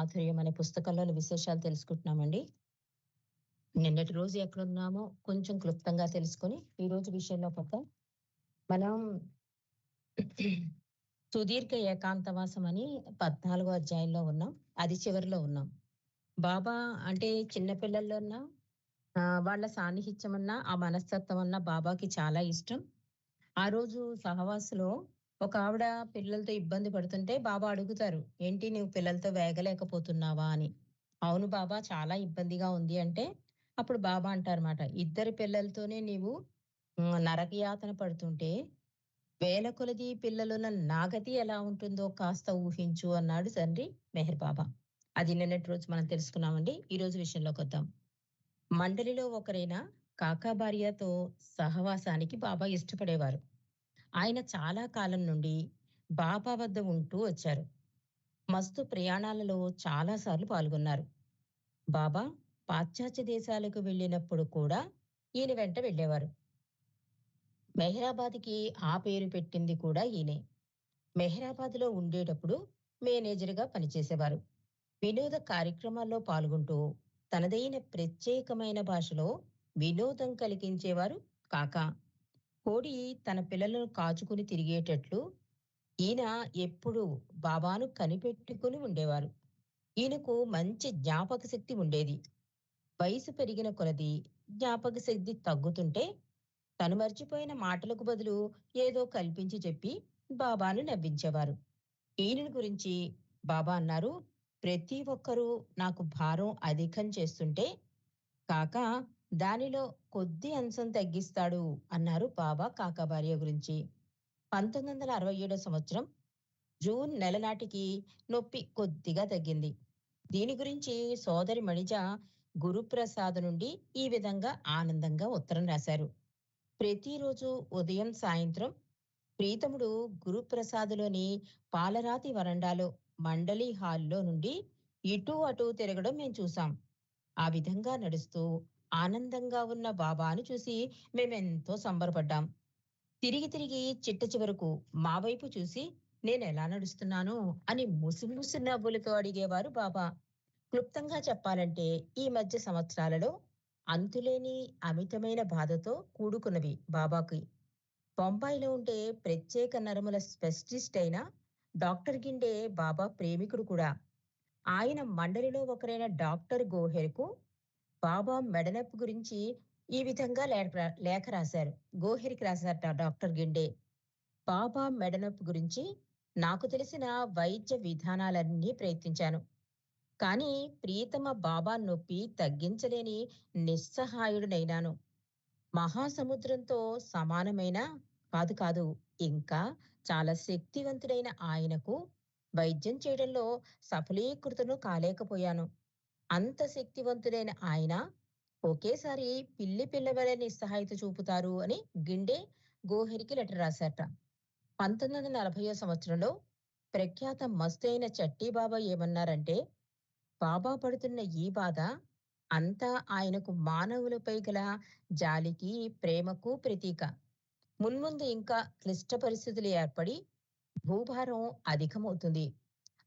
ఆధ్వర్యం అనే పుస్తకంలోని విశేషాలు తెలుసుకుంటున్నామండి. నిన్నటి రోజు ఎక్కడున్నామో కొంచెం క్లుప్తంగా తెలుసుకొని ఈ రోజు విషయంలో పక్క మనం సుదీర్ఘ ఏకాంతవాసం అని పద్నాలుగో అధ్యాయంలో ఉన్నాం. అది చివరిలో ఉన్నాం. బాబా అంటే చిన్నపిల్లల్లో ఉన్న వాళ్ళ సాన్నిహిత్యం అన్నా ఆ మనస్తత్వం అన్న బాబాకి చాలా ఇష్టం. ఆ రోజు సహవాసులో ఒక ఆవిడ పిల్లలతో ఇబ్బంది పడుతుంటే బాబా అడుగుతారు ఏంటి నువ్వు పిల్లలతో వేగలేకపోతున్నావా? అని. అవును బాబా చాలా ఇబ్బందిగా ఉంది అంటే అప్పుడు బాబా అంటారన్నమాట ఇద్దరు పిల్లలతోనే నీవు నరకయాతన పడుతుంటే వేల కొలది పిల్లలున్న నాగతి ఎలా ఉంటుందో కాస్త ఊహించు అన్నాడు తండ్రి మెహర్ బాబా. అది నిన్నటి రోజు మనం తెలుసుకున్నామండి. ఈ రోజు విషయంలోకి వద్దాం. మండలిలో ఒకరైన కాకా భార్యతో సహవాసానికి బాబా ఇష్టపడేవారు. ఆయన చాలా కాలం నుండి బాబా వద్ద ఉంటూ వచ్చారు. మస్తు ప్రయాణాలలో చాలాసార్లు పాల్గొన్నారు. బాబా పాశ్చాత్య దేశాలకు వెళ్ళినప్పుడు కూడా ఈయన వెంట వెళ్ళేవారు. మెహరాబాద్కి ఆ పేరు పెట్టింది కూడా ఈయనే. మెహరాబాద్లో ఉండేటప్పుడు మేనేజర్గా పనిచేసేవారు. వినోద కార్యక్రమాల్లో పాల్గొంటూ తనదైన ప్రత్యేకమైన భాషలో వినోదం కలిగించేవారు కాకా. కోడి తన పిల్లలను కాచుకుని తిరిగేటట్లు ఈయన ఎప్పుడు బాబాను కనిపెట్టుకుని ఉండేవారు. ఈయనకు మంచి జ్ఞాపక శక్తి ఉండేది. వయసు పెరిగిన కొలది జ్ఞాపక శక్తి తగ్గుతుంటే తను మర్చిపోయిన మాటలకు బదులు ఏదో కల్పించి చెప్పి బాబాను నవ్వించేవారు. ఈయన గురించి బాబా అన్నారు ప్రతి ఒక్కరూ నాకు భారం అధికం చేస్తుంటే కాక దానిలో కొద్ది అంశం తగ్గిస్తాడు అన్నారు బాబా కాకాభార్య గురించి. పంతొమ్మిది వందల అరవై ఏడో సంవత్సరం జూన్ నెల నాటికి నొప్పి కొద్దిగా తగ్గింది. దీని గురించి సోదరి మణిజ గురుప్రసాద్ నుండి ఈ విధంగా ఆనందంగా ఉత్తరం రాశారు. ప్రతిరోజు ఉదయం సాయంత్రం ప్రీతముడు గురుప్రసాద్లోని పాలరాతి వరండాలో మండలి హాల్లో నుండి ఇటు అటు తిరగడం మేము చూసాం ఆ విధంగా నడుస్తూ ఆనందంగా ఉన్న బాబాను చూసి మేమెంతో సంబరపడ్డాం. తిరిగి తిరిగి చిట్ట చివరకు మా వైపు చూసి నేను ఎలా నడుస్తున్నాను? అని ముసిముసి నవ్వులతో అడిగేవారు బాబా. క్లుప్తంగా చెప్పాలంటే ఈ మధ్య సంవత్సరాలలో అంతులేని అమితమైన బాధతో కూడుకున్నవి బాబాకి. బొంబాయిలో ఉండే ప్రత్యేక నరముల స్పెషలిస్ట్ అయిన డాక్టర్ గిండే బాబా ప్రేమికుడు కూడా. ఆయన మండలిలో ఒకరైన డాక్టర్ గోహెర్కు బాబా మెడనొప్పి గురించి ఈ విధంగా లేఖ లేఖ రాశారు. గోహెరికి రాశారట డాక్టర్ గిండే. బాబా మెడనొప్పి గురించి నాకు తెలిసిన వైద్య విధానాలన్నీ ప్రయత్నించాను. కానీ ప్రీతమ బాబా నొప్పి తగ్గించలేని నిస్సహాయుడునైనాను. మహాసముద్రంతో సమానమైన కాదు కాదు ఇంకా చాలా శక్తివంతుడైన ఆయనకు వైద్యం చేయడంలో సఫలీకృతను కాలేకపోయాను. అంత శక్తివంతుడైన ఆయన ఒకేసారి పిల్లి పిల్లవలే నిస్సహాయత చూపుతారు అని గిండే గోహెరికి లెటర్ రాశారట. పంతొమ్మిది వందల నలభైయో సంవత్సరంలో ప్రఖ్యాత మస్తైన చట్టి బాబా ఏమన్నారంటే బాబా పడుతున్న ఈ బాధ అంతా ఆయనకు మానవులపై గల జాలికి ప్రేమకు ప్రతీక. మున్ముందు ఇంకా క్లిష్ట పరిస్థితులు ఏర్పడి భూభారం అధికమవుతుంది.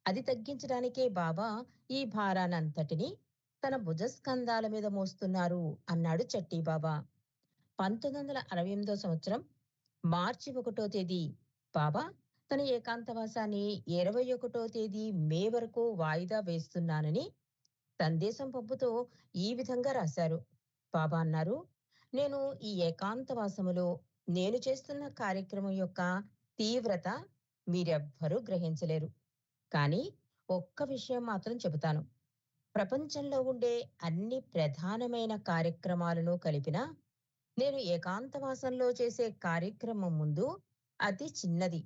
అది తగ్గించడానికే బాబా ఈ భారానంతటిని తన భుజస్కంధాల మీద మోస్తున్నారు అన్నాడు చట్టి బాబా పంతొమ్మిది వందల అరవై ఎనిమిదో సంవత్సరం మార్చి ఒకటో తేదీ. బాబా తన ఏకాంతవాసాన్ని ఇరవై ఒకటో తేదీ మే వరకు వాయిదా వేస్తున్నానని సందేశం పప్పుతో ఈ విధంగా రాశారు. బాబా అన్నారు నేను ఈ ఏకాంతవాసములో నేను చేస్తున్న కార్యక్రమం యొక్క తీవ్రత మీరెవ్వరూ గ్రహించలేరు. కానీ ఒక్క విషయం మాత్రం చెబుతాను. ప్రపంచంలో ఉండే అన్ని ప్రధానమైన కార్యక్రమాలను కలిపిన నేను ఏకాంతవాసంలో చేసే కార్యక్రమం ముందు అతి చిన్నది.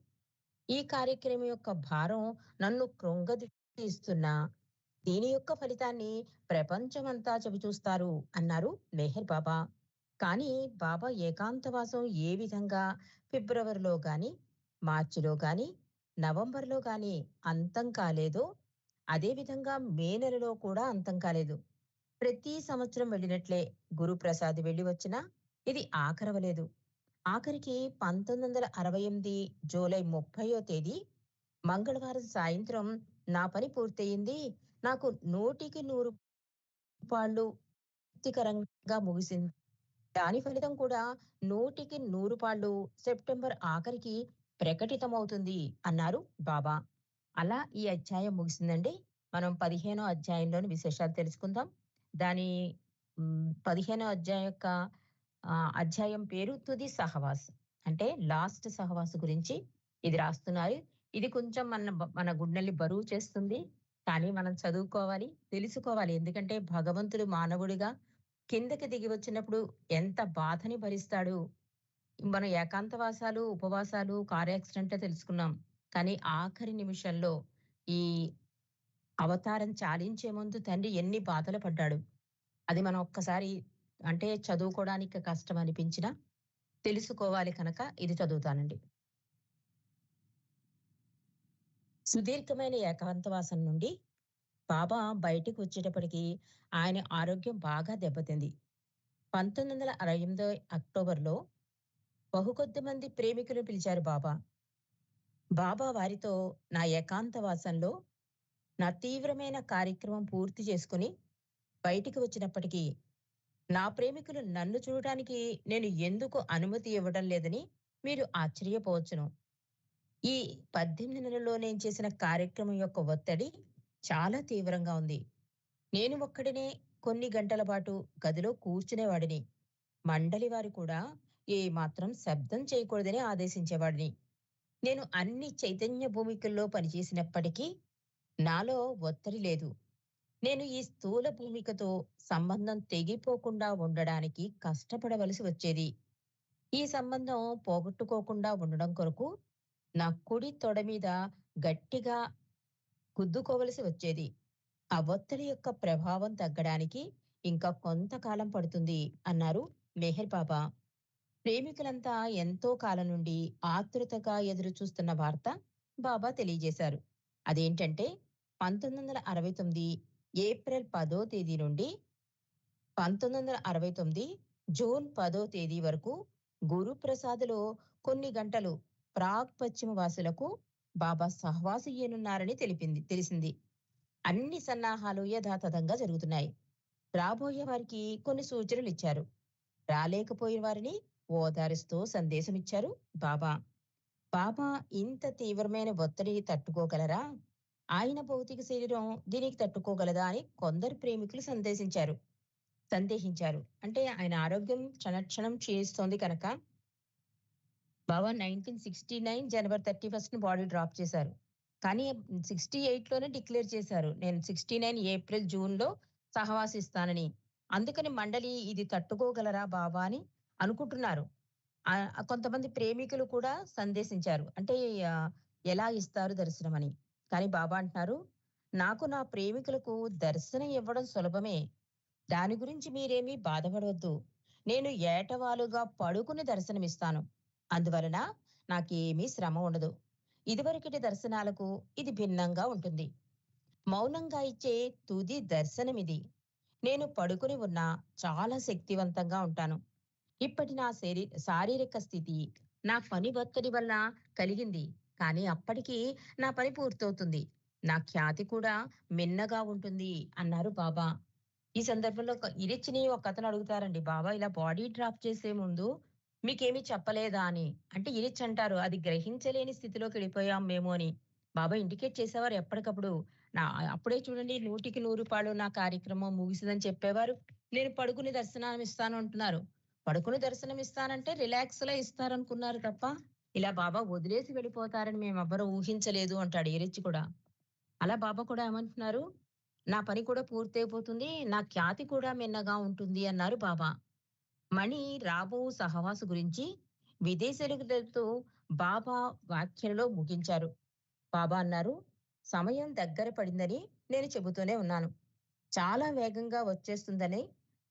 ఈ కార్యక్రమం యొక్క భారం నన్ను కృంగదీస్తున్నా దీని యొక్క ఫలితాన్ని ప్రపంచమంతా చెబుచూస్తారు అన్నారు మెహర్ బాబా. కానీ బాబా ఏకాంతవాసం ఏ విధంగా ఫిబ్రవరిలో గాని మార్చిలో గాని నవంబర్లో గాని అంతం కాలేదు. అదేవిధంగా మే నెలలో కూడా అంతం కాలేదు. ప్రతి సంవత్సరం వెళ్ళినట్లే గురుప్రసాద్ వెళ్ళి వచ్చినా ఇది ఆఖరవలేదు. ఆఖరికి పంతొమ్మిది వందల అరవై ఎనిమిది జూలై ముప్పయో తేదీ మంగళవారం సాయంత్రం నా పని పూర్తయింది. నాకు నూటికి నూరు పాళ్ళు తృప్తికరంగా ముగిసింది. దాని ఫలితం కూడా నూటికి నూరు పాళ్ళు సెప్టెంబర్ ఆఖరికి ప్రకటితమవుతుంది అన్నారు బాబా. అలా ఈ అధ్యాయం ముగిసిందండి. మనం 15 అధ్యాయంలోని విశేషాలు తెలుసుకుందాం. దాని పదిహేనో అధ్యాయం యొక్క అధ్యాయం పేరు తుది సహవాస్. అంటే లాస్ట్ సహవాస్ గురించి ఇది రాస్తున్నారు. ఇది కొంచెం మన మన గుండెల్ని బరువు చేస్తుంది. కానీ మనం చదువుకోవాలి, తెలుసుకోవాలి. ఎందుకంటే భగవంతుడు మానవుడిగా కిందకి దిగి వచ్చినప్పుడు ఎంత బాధని భరిస్తాడు. మనం ఏకాంతవాసాలు, ఉపవాసాలు, కార్ యాక్సిడెంట్‌లే తెలుసుకున్నాం. కానీ ఆఖరి నిమిషంలో ఈ అవతారం చాలించే ముందు తండ్రి ఎన్ని బాధలు పడ్డాడు. అది మనం ఒక్కసారి అంటే చదువుకోవడానికి కష్టం అనిపించినా తెలుసుకోవాలి కనుక ఇది చదువుతానండి. సుదీర్ఘమైన ఏకాంతవాసం నుండి బాబా బయటికి వచ్చేటప్పటికి ఆయన ఆరోగ్యం బాగా దెబ్బతింది. 1968 అక్టోబర్‌లో బహుకొద్ది మంది ప్రేమికులు పిలిచారు బాబా. బాబా వారితో నా ఏకాంతవాసంలో నా తీవ్రమైన కార్యక్రమం పూర్తి చేసుకుని బయటికి వచ్చినప్పటికీ నా ప్రేమికులు నన్ను చూడటానికి నేను ఎందుకు అనుమతి ఇవ్వడం లేదని మీరు ఆశ్చర్యపోవచ్చును. ఈ 18 నెలల్లో నేను చేసిన కార్యక్రమం యొక్క ఒత్తిడి చాలా తీవ్రంగా ఉంది. నేను ఒక్కడినే కొన్ని గంటల పాటు గదిలో కూర్చునేవాడిని. మండలి వారు కూడా ఏమాత్రం శబ్దం చేయకూడదని ఆదేశించేవాడిని. నేను అన్ని చైతన్య భూమికల్లో పనిచేసినప్పటికీ నాలో ఒత్తిడి లేదు. నేను ఈ స్థూల భూమికతో సంబంధం తెగిపోకుండా ఉండడానికి కష్టపడవలసి వచ్చేది. ఈ సంబంధం పోగొట్టుకోకుండా ఉండడం కొరకు నా కుడి తొడ మీద గట్టిగా గుద్దుకోవలసి వచ్చేది. ఆ ఒత్తిడి యొక్క ప్రభావం తగ్గడానికి ఇంకా కొంతకాలం పడుతుంది అన్నారు మెహర్ బాబా. ప్రేమికులంతా ఎంతో కాలం నుండి ఆతృతగా ఎదురు చూస్తున్న వార్త బాబా తెలియజేశారు. అదేంటంటే 1969 ఏప్రిల్ పదో తేదీ నుండి 1969 జూన్ పదో తేదీ వరకు గురుప్రసాద్‌లో కొన్ని గంటలు ప్రాగ్ పశ్చిమ వాసులకు బాబా సహవాసయ్యనున్నారని తెలిపింది తెలిసింది. అన్ని సన్నాహాలు యథాతథంగా జరుగుతున్నాయి. రాబోయే వారికి కొన్ని సూచనలు ఇచ్చారు. రాలేకపోయిన వారిని ఓదారుస్తూ సందేశం ఇచ్చారు బాబా. బాబా ఇంత తీవ్రమైన ఒత్తిడి తట్టుకోగలరా? ఆయన భౌతిక శరీరం దీనికి తట్టుకోగలదా అని కొందరు ప్రేమికులు సందేశించారు సందేహించారు. అంటే ఆయన ఆరోగ్యం క్షణక్షణం క్షీణిస్తోంది కనుక బాబా 1969 జనవరి 31న బాడీ డ్రాప్ చేశారు. కానీ 68లోనే డిక్లేర్ చేశారు. నేను 69 ఏప్రిల్, జూన్‌లో సహవాసిస్తానని. అందుకని మండలి ఇది తట్టుకోగలరా బాబా అని అనుకుంటున్నారు. కొంతమంది ప్రేమికులు కూడా సందేశించారు. అంటే ఎలా ఇస్తారు దర్శనమని. కానీ బాబా అంటున్నారు, నాకు నా ప్రేమికులకు దర్శనం ఇవ్వడం సులభమే. దాని గురించి మీరేమీ బాధపడవద్దు. నేను ఏటవాలుగా పడుకుని దర్శనమిస్తాను. అందువలన నాకేమీ శ్రమ ఉండదు. ఇదివరకటి దర్శనాలకు ఇది భిన్నంగా ఉంటుంది. మౌనంగా ఇచ్చే తుది దర్శనమిది. నేను పడుకుని ఉన్నా చాలా శక్తివంతంగా ఉంటాను. ఇప్పటి నా శరీ శారీరక స్థితి నా పని ఒత్తిడి వల్ల కలిగింది. కానీ అప్పటికి నా పని పూర్తవుతుంది. నా ఖ్యాతి కూడా మిన్నగా ఉంటుంది అన్నారు బాబా. ఈ సందర్భంలో ఒక ఇరిచ్చిని ఒకతను అడుగుతారండి. బాబా ఇలా బాడీ డ్రాప్ చేసే ముందు మీకేమీ చెప్పలేదా అని. అంటే ఇరిచ్ అంటారు అది గ్రహించలేని స్థితిలోకి వెళ్ళిపోయాం మేము అని. బాబా ఇండికేట్ చేసేవారు ఎప్పటికప్పుడు. నా అప్పుడే చూడండి నూటికి నూరు రూపాయలు నా కార్యక్రమం ముగిసిందని చెప్పేవారు. నేను పడుకుని దర్శనం ఇస్తాను అంటున్నారు. పడుకుని దర్శనం ఇస్తానంటే రిలాక్స్ లా ఇస్తారనుకున్నారు తప్ప ఇలా బాబా వదిలేసి వెళ్ళిపోతారని మేమెవ్వరూ ఊహించలేదు అంటాడు ఇరిచ్ కూడా. అలా బాబా కూడా ఏమంటున్నారు, నా పని కూడా పూర్తయిపోతుంది. నా ఖ్యాతి కూడా మిన్నగా ఉంటుంది అన్నారు బాబా. మణి రాబో సహవాసు గురించి విదేశీయులకు బాబా వ్యాఖ్యలో ముగించారు. బాబా అన్నారు, సమయం దగ్గర పడిందని నేను చెబుతూనే ఉన్నాను. చాలా వేగంగా వచ్చేస్తుందని,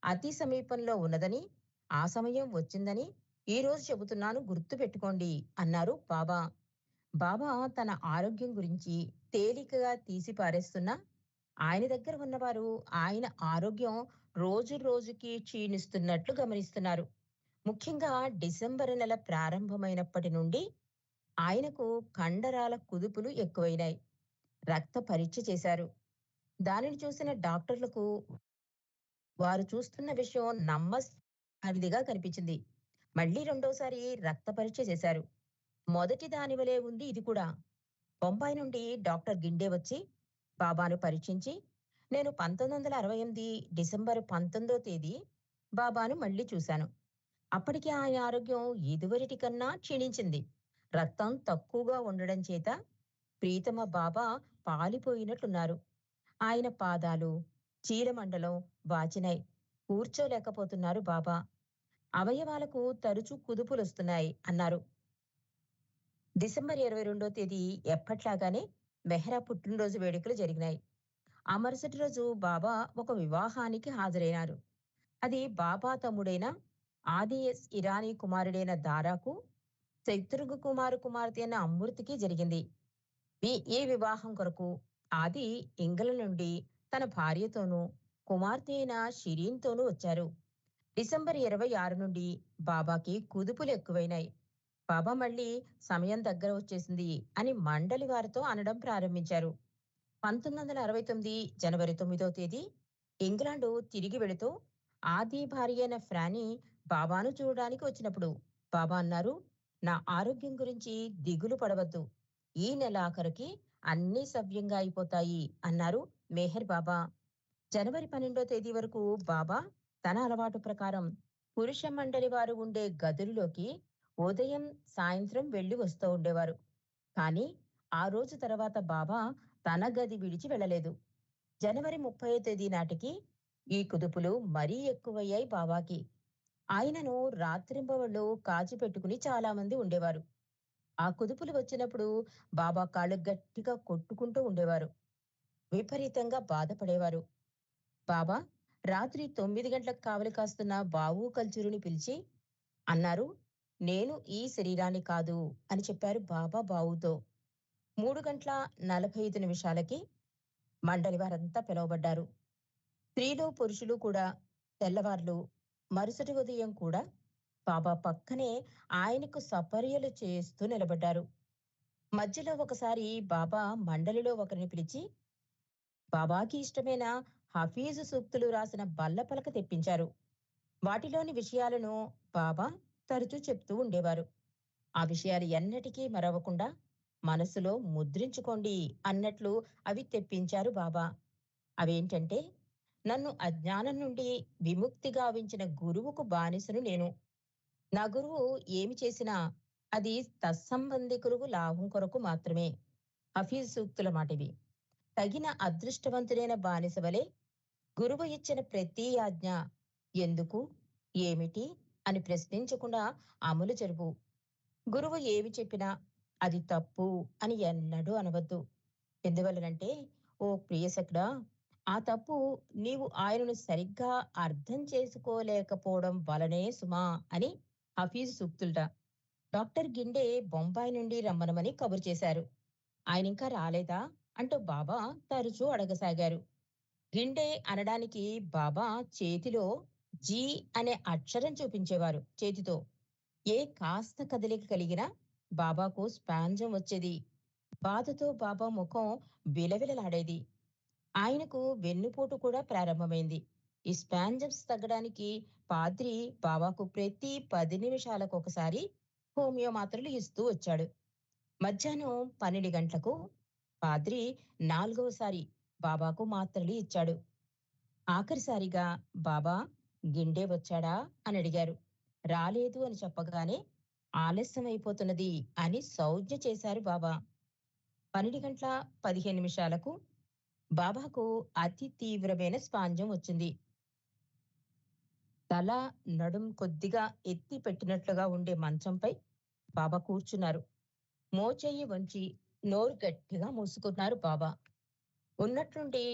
అతి సమీపంలో ఉన్నదని, ఆ సమయం వచ్చిందని ఈరోజు చెబుతున్నాను గుర్తుపెట్టుకోండి అన్నారు బాబా. బాబా తన ఆరోగ్యం గురించి తేలికగా తీసి పారేస్తున్నా ఆయన దగ్గర ఉన్నవారు ఆయన ఆరోగ్యం రోజు రోజుకి క్షీణిస్తున్నట్లు గమనిస్తున్నారు. ముఖ్యంగా డిసెంబర్ నెల ప్రారంభమైనప్పటి నుండి ఆయనకు కండరాల కుదుపులు ఎక్కువైనాయి. రక్త పరీక్ష చేశారు. దానిని చూసిన డాక్టర్లకు వారు చూస్తున్న విషయం నమ్మ అదిగా కనిపించింది. మళ్ళీ రెండోసారి రక్త పరీక్ష చేశారు. మొదటి దాని వలే ఉంది ఇది కూడా. బొంబాయి నుండి డాక్టర్ గిండే వచ్చి బాబాను పరీక్షించి నేను 1968 డిసెంబర్ 19దో తేదీ బాబాను మళ్ళీ చూశాను. అప్పటికి ఆయన ఆరోగ్యం ఇదివరటి కన్నా క్షీణించింది. రక్తం తక్కువగా ఉండడం చేత ప్రీతమ బాబా పాలిపోయినట్లున్నారు. ఆయన పాదాలు, చీలమండలం వాచినాయి. కూర్చోలేకపోతున్నారు బాబా. అవయవాలకు తరచూ కుదుపులొస్తున్నాయి అన్నారు. డిసెంబర్ 22 తేదీ ఎప్పట్లాగానే మెహ్రా పుట్టినరోజు వేడుకలు జరిగినాయి. ఆ మరుసటి రోజు బాబా ఒక వివాహానికి హాజరైనారు. అది బాబా తమ్ముడైన ఆదిఎస్ ఇరానీ కుమారుడైన దారాకు శత్రుఘ్న కుమారు కుమార్తె అయిన అమృతికి జరిగింది. ఈ వివాహం కొరకు ఆది ఇంగ్లండ్ నుండి తన భార్యతోనూ, కుమార్తె అయిన షిరీన్‌తోనూ వచ్చారు. డిసెంబర్ 26 నుండి బాబాకి కుదుపులు ఎక్కువైనాయి. బాబా మళ్ళీ సమయం దగ్గర వచ్చేసింది అని మండలి వారితో అనడం ప్రారంభించారు. 1969 జనవరి తొమ్మిదో తేదీ ఇంగ్లాండు తిరిగి వెళుతూ ఆది భార్య అయిన ఫ్రాని బాబాను చూడడానికి వచ్చినప్పుడు బాబా అన్నారు, నా ఆరోగ్యం గురించి దిగులు పడవద్దు. ఈ నెలాఖరికి అన్ని సవ్యంగా అయిపోతాయి అన్నారు మెహర్ బాబా. జనవరి 12వ తేదీ వరకు బాబా తన అలవాటు ప్రకారం పురుష మండలి వారు ఉండే గదుల్లోకి ఉదయం, సాయంత్రం వెళ్ళి వస్తూ ఉండేవారు. కానీ ఆ రోజు తర్వాత బాబా తన గది విడిచి వెళ్ళలేదు. జనవరి 30వ తేదీ నాటికి ఈ కుదుపులు మరీ ఎక్కువయ్యాయి బాబాకి. ఆయనను రాత్రింబవళ్ళు కాచిపెట్టుకుని చాలామంది ఉండేవారు. ఆ కుదుపులు వచ్చినప్పుడు బాబా కాళ్ళు గట్టిగా కొట్టుకుంటూ ఉండేవారు. విపరీతంగా బాధపడేవారు. బాబా రాత్రి తొమ్మిది గంటలకు కావలి కాస్తున్న బావు కల్చూరుని పిలిచి అన్నారు, నేను ఈ శరీరాన్ని కాదు అని చెప్పారు బాబా బావుతో. మూడు గంటల 45 నిమిషాలకి మండలి వారంతా పిలువబడ్డారు. స్త్రీలు, పురుషులు కూడా తెల్లవార్లు మరుసటి ఉదయం కూడా బాబా పక్కనే ఆయనకు సపర్యలు చేస్తూ నిలబడ్డారు. మధ్యలో ఒకసారి బాబా మండలిలో ఒకరిని పిలిచి బాబాకి ఇష్టమైన హఫీజు సూక్తులు రాసిన బల్ల పలక తెప్పించారు. వాటిలోని విషయాలను బాబా తరచూ చెప్తూ ఉండేవారు. ఆ విషయాలు ఎన్నటికీ మరవకుండా మనసులో ముద్రించుకోండి అన్నట్లు అవి తెప్పించారు బాబా. అవేంటంటే నన్ను అజ్ఞానం నుండి విముక్తి గావించిన గురువుకు బానిసను నేను. నా గురువు ఏమి చేసినా అది తత్సంబంధికులకు లాభం కొరకు మాత్రమే. హఫీజ్ సూక్తుల మాటివి. తగిన అదృష్టవంతుడైన బానిస వలె గురువు ఇచ్చిన ప్రతి ఆజ్ఞ ఎందుకు, ఏమిటి అని ప్రశ్నించకుండా అమలు జరుపు. గురువు ఏమి చెప్పినా అది తప్పు అని ఎన్నడూ అనవద్దు. ఎందువలనంటే ఓ ప్రియసకుడా ఆ తప్పు నీవు ఆయనను సరిగ్గా అర్థం చేసుకోలేకపోవడం వలనే సుమా అని హఫీజ్ సూక్తుల్ట డాక్టర్ గిండే బొంబాయి నుండి రమ్మనమని కబురు చేశారు. ఆయనింకా రాలేదా అంటూ బాబా తరచూ అడగసాగారు. గిండే అనడానికి బాబా చేతిలో జీ అనే అక్షరం చూపించేవారు చేతితో. ఏ కాస్త కదలిక కలిగినా బాబాకు స్పాంజం వచ్చేది. బాధతో బాబా ముఖం విలవిలలాడేది. ఆయనకు వెన్నుపోటు కూడా ప్రారంభమైంది. ఈ స్పాంజమ్స్ తగ్గడానికి పాద్రి బాబాకు ప్రతి పది నిమిషాలకొకసారి హోమియో మాత్రలు ఇస్తూ వచ్చాడు. మధ్యాహ్నం 12 గంటలకు పాద్రి నాలుగవసారి బాబాకు మాత్రలు ఇచ్చాడు. ఆఖరిసారిగా బాబా గిండే వచ్చాడా అని అడిగారు. రాలేదు అని చెప్పగానే ఆలస్యమైపోతున్నది అని సౌజ్ఞ చేశారు బాబా. 12 గంటల 15 నిమిషాలకు బాబాకు అతి తీవ్రమైన స్పాంజం వచ్చింది. తల, నడుం కొద్దిగా ఎత్తి పెట్టినట్లుగా ఉండే మంచంపై బాబా కూర్చున్నారు. మోచెయ్యి వంచి నోరు గట్టిగా మూసుకున్నారు బాబా. ఉన్నట్టుండి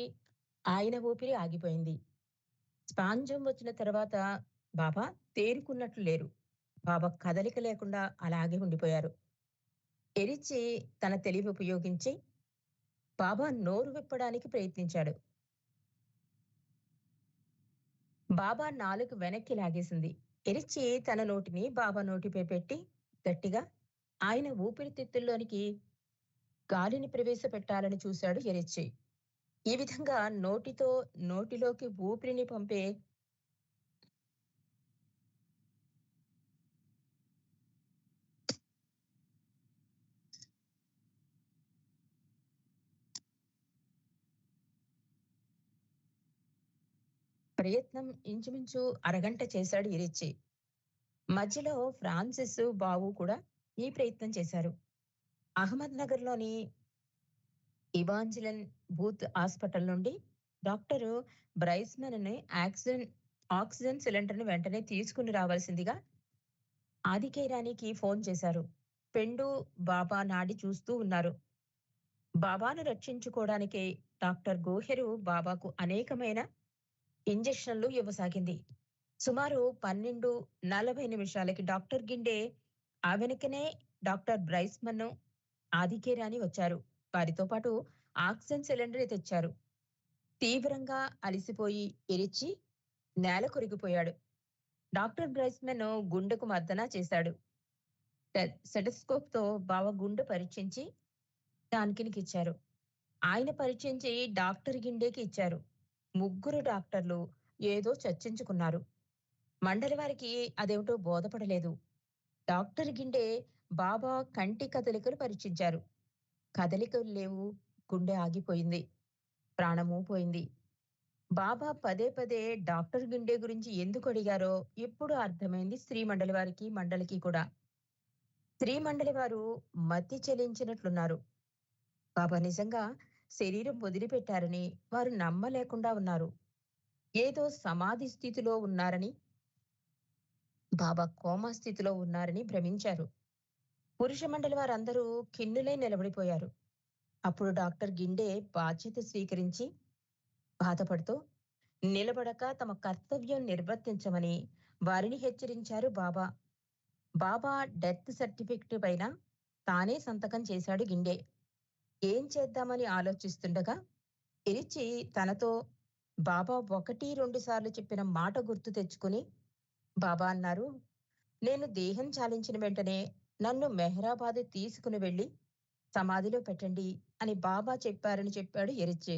ఆయన ఊపిరి ఆగిపోయింది. స్పాంజం వచ్చిన తర్వాత బాబా తేరుకున్నట్లు లేరు. బాబా కదలిక లేకుండా అలాగే ఉండిపోయారు. ఎరిచి తన తెలివి ఉపయోగించి బాబా నోరు విప్పడానికి ప్రయత్నించాడు. బాబా నాలుగు వెనక్కి లాగేసింది. ఎరిచి తన నోటిని బాబా నోటిపై పెట్టి గట్టిగా ఆయన ఊపిరితిత్తుల్లోనికి గాలిని ప్రవేశపెట్టాలని చూశాడు ఎరిచి. ఈ విధంగా నోటితో నోటిలోకి ఊపిరిని పంపే ప్రయత్నం ఇంచుమించు అరగంట చేశాడు ఇరిచి మధ్యలో ఫ్రాన్సిస్ బావు కూడా ఈ ప్రయత్నం చేశారు. అహ్మద్ నగర్లోని ఇవాంజలన్ బూత్ హాస్పిటల్ నుండి డాక్టర్ బ్రైస్మన్ని ఆక్సిజన్ ఆక్సిజన్ సిలిండర్ని వెంటనే తీసుకుని రావాల్సిందిగా ఆదికేరానికి ఫోన్ చేశారు. పెండు బాబా నాడి చూస్తూ ఉన్నారు. బాబాను రక్షించుకోవడానికి డాక్టర్ గోహెరు బాబాకు అనేకమైన ఇంజెక్షన్లు ఇవ్వసాగింది. సుమారు పన్నెండు నలభై నిమిషాలకి డాక్టర్ గిండే ఆ వెనుకనే డాక్టర్ బ్రైస్మన్ ఆదికేరాని వచ్చారు. వారితో పాటు ఆక్సిజన్ సిలిండర్ తెచ్చారు. తీవ్రంగా అలిసిపోయి ఎరిచి నేల కొరిగిపోయాడు. డాక్టర్ బ్రైస్మన్ గుండెకు మర్దన చేశాడు. సెటస్కోప్తో బావ గుండె పరీక్షించి టాన్కిన్కి ఇచ్చారు. ఆయన పరీక్షించి డాక్టర్ గిండేకి ఇచ్చారు. ముగ్గురు డాక్టర్లు ఏదో చర్చించుకున్నారు. మండలి వారికి అదేమిటో బోధపడలేదు. డాక్టర్ గిండే బాబా కంటి కదలికలు పరీక్షించారు. కదలికలు లేవు. గుండె ఆగిపోయింది. ప్రాణము పోయింది. బాబా పదే పదే డాక్టర్ గిండే గురించి ఎందుకు అడిగారో ఎప్పుడు అర్థమైంది స్త్రీ మండలి వారికి మండలికి కూడా. స్త్రీ మండలి వారు మతి చెలించినట్లున్నారు. బాబా నిజంగా శరీరం వదిలిపెట్టారని వారు నమ్మలేకుండా ఉన్నారు. ఏదో సమాధి స్థితిలో ఉన్నారని బాబా కోమా స్థితిలో ఉన్నారని భ్రమించారు. పురుష మండలి వారందరూ కిన్నులై నిలబడిపోయారు. అప్పుడు డాక్టర్ గిండే బాధ్యత స్వీకరించి బాధపడుతూ నిలబడక తమ కర్తవ్యం నిర్వర్తించమని వారిని హెచ్చరించారు బాబా. బాబా డెత్ సర్టిఫికెట్ పైన తానే సంతకం చేశాడు గిండే. ఏం చేద్దామని ఆలోచిస్తుండగా ఇరిచి తనతో బాబా ఒకటి రెండు సార్లు చెప్పిన మాట గుర్తు తెచ్చుకుని బాబా అన్నారు నేను దేహం చాలించిన వెంటనే నన్ను మెహరాబాద్ తీసుకుని వెళ్ళి సమాధిలో పెట్టండి అని బాబా చెప్పారని చెప్పాడు ఎరిచే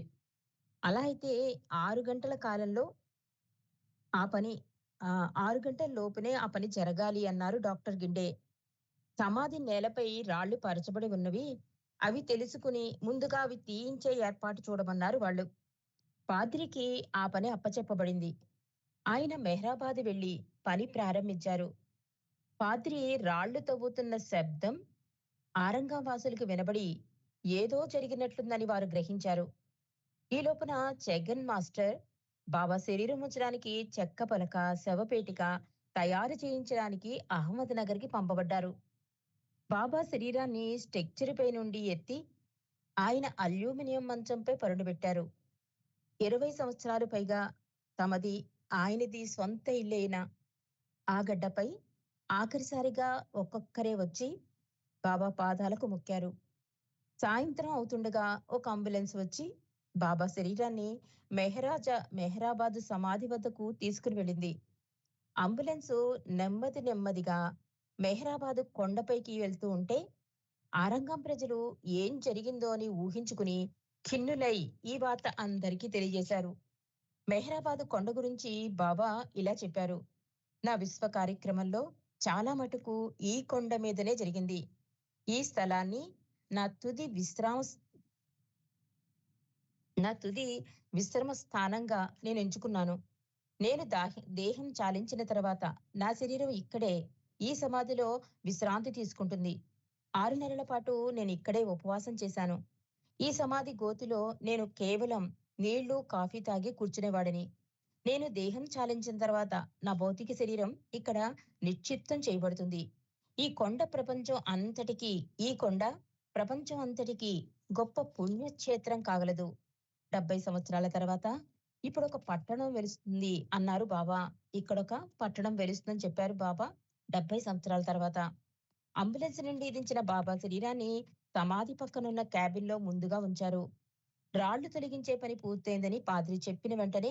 అలా అయితే ఆరు గంటల కాలంలో ఆ పని ఆరు గంటల లోపునే ఆ పని జరగాలి అన్నారు డాక్టర్ గిండే. సమాధి నేలపై రాళ్ళు పరచబడి ఉన్నవి అవి తెలుసుకుని ముందుగా అవి తీయించే ఏర్పాటు చూడమన్నారు వాళ్ళు. పాద్రికి ఆ పని అప్పచెప్పబడింది. ఆయన మెహ్రాబాద్ వెళ్ళి పని ప్రారంభించారు. పాద్రి రాళ్ళు తవ్వుతున్న శబ్దం ఆరంగవాసులకు వినబడి ఏదో జరిగినట్లుందని వారు గ్రహించారు. ఈ లోపున జగన్ మాస్టర్ బాబా శరీరం ఉంచడానికి చెక్క పలక శవపేటిక తయారు చేయించడానికి అహ్మద్ నగర్కి పంపబడ్డారు. బాబా శరీరాన్ని స్ట్రక్చర్ పై నుండి ఎత్తి ఆయన అల్యూమినియం మంచంపై పరుడుబెట్టారు ఇరవై సంవత్సరాలు పైగా తమది ఆయనది సొంత ఇల్లైన ఆ గడ్డపై ఆఖరిసారిగా ఒక్కొక్కరే వచ్చి బాబా పాదాలకు మొక్కారు. సాయంత్రం అవుతుండగా ఒక అంబులెన్స్ వచ్చి బాబా శరీరాన్ని మెహరాజా మెహరాబాద్ సమాధి వద్దకు తీసుకుని వెళ్ళింది. అంబులెన్స్ నెమ్మది నెమ్మదిగా మెహరాబాద్ కొండపైకి వెళ్తూ ఉంటే ఆరంగం ప్రజలు ఏం జరిగిందో అని ఊహించుకుని ఖిన్నులై ఈ వార్త అందరికీ తెలియజేశారు. మెహరాబాద్ కొండ గురించి బాబా ఇలా చెప్పారు. నా విశ్వ కార్యక్రమంలో చాలా మటుకు ఈ కొండ మీదనే జరిగింది. ఈ స్థలాన్ని నా తుది విశ్రామ నా తుది విశ్రమ స్థానంగా నేను ఎంచుకున్నాను. నేను దాహి దేహం చాలించిన తర్వాత నా శరీరం ఇక్కడే ఈ సమాధిలో విశ్రాంతి తీసుకుంటుంది. ఆరు నెలల పాటు నేను ఇక్కడే ఉపవాసం చేశాను. ఈ సమాధి గోతిలో నేను కేవలం నీళ్ళు కాఫీ తాగి కూర్చునేవాడిని. నేను దేహం చాలించిన తర్వాత నా భౌతిక శరీరం ఇక్కడ నిక్షిప్తం చేయబడుతుంది. ఈ కొండ ప్రపంచం అంతటికి ఈ కొండ ప్రపంచం అంతటికి గొప్ప పుణ్యక్షేత్రం కాగలదు. డెబ్బై సంవత్సరాల తర్వాత ఇప్పుడు ఒక పట్టణం వెలుస్తుంది అన్నారు బాబా. ఇక్కడొక పట్టణం వెలుస్తుందని చెప్పారు బాబా డెబ్బై సంవత్సరాల తర్వాత. అంబులెన్స్ నుండి దించిన బాబా శరీరాన్ని సమాధి పక్కనున్న క్యాబిన్లో ముందుగా ఉంచారు. రాళ్ళు తొలగించే పని పూర్తయిందని పాద్రి చెప్పిన వెంటనే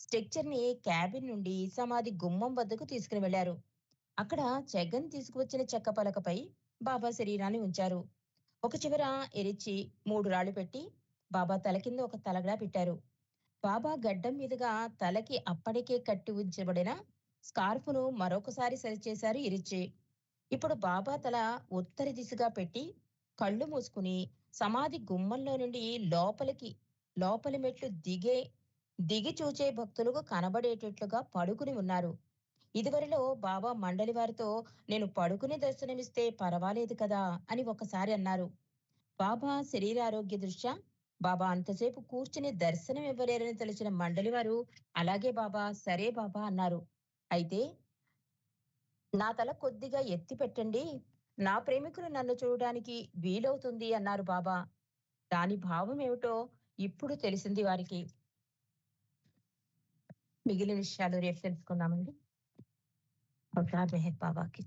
స్ట్రక్చర్ని క్యాబిన్ నుండి సమాధి గుమ్మం వద్దకు తీసుకుని వెళ్ళారు అక్కడ జగన్ తీసుకువచ్చిన చెక్క పలకపై బాబా శరీరాన్ని ఉంచారు. ఒక చివర ఎరిచి మూడు రాళ్ళు పెట్టి బాబా తల కింద ఒక తలగడా పెట్టారు. బాబా గడ్డం మీదుగా తలకి అప్పటికే కట్టి ఉంచబడిన స్కార్ఫ్ను మరొకసారి సరిచేశారు ఇరిచి ఇప్పుడు బాబా తల ఉత్తర దిశగా పెట్టి కళ్ళు మూసుకుని సమాధి గుమ్మంలో నుండి లోపలికి లోపలి మెట్లు దిగే దిగి చూచే భక్తులకు కనబడేటట్లుగా పడుకుని ఉన్నారు. ఇదివరలో బాబా మండలి వారితో నేను పడుకుని దర్శనమిస్తే పర్వాలేదు కదా అని ఒకసారి అన్నారు. బాబా శరీరారోగ్య దృష్ట్యా? బాబా అంతసేపు కూర్చుని దర్శనం ఇవ్వలేరని తెలిసిన మండలి వారు అలాగే బాబా సరే బాబా అన్నారు. అయితే నా తల కొద్దిగా ఎత్తి పెట్టండి. నా ప్రేమికులు నన్ను చూడడానికి వీలవుతుంది అన్నారు బాబా. దాని భావం ఏమిటో ఇప్పుడు తెలిసింది వారికి. మిగిలిన విషయాలు రేపు తెలుసుకుందామండి అవతార్ మెహర్ బాబాకి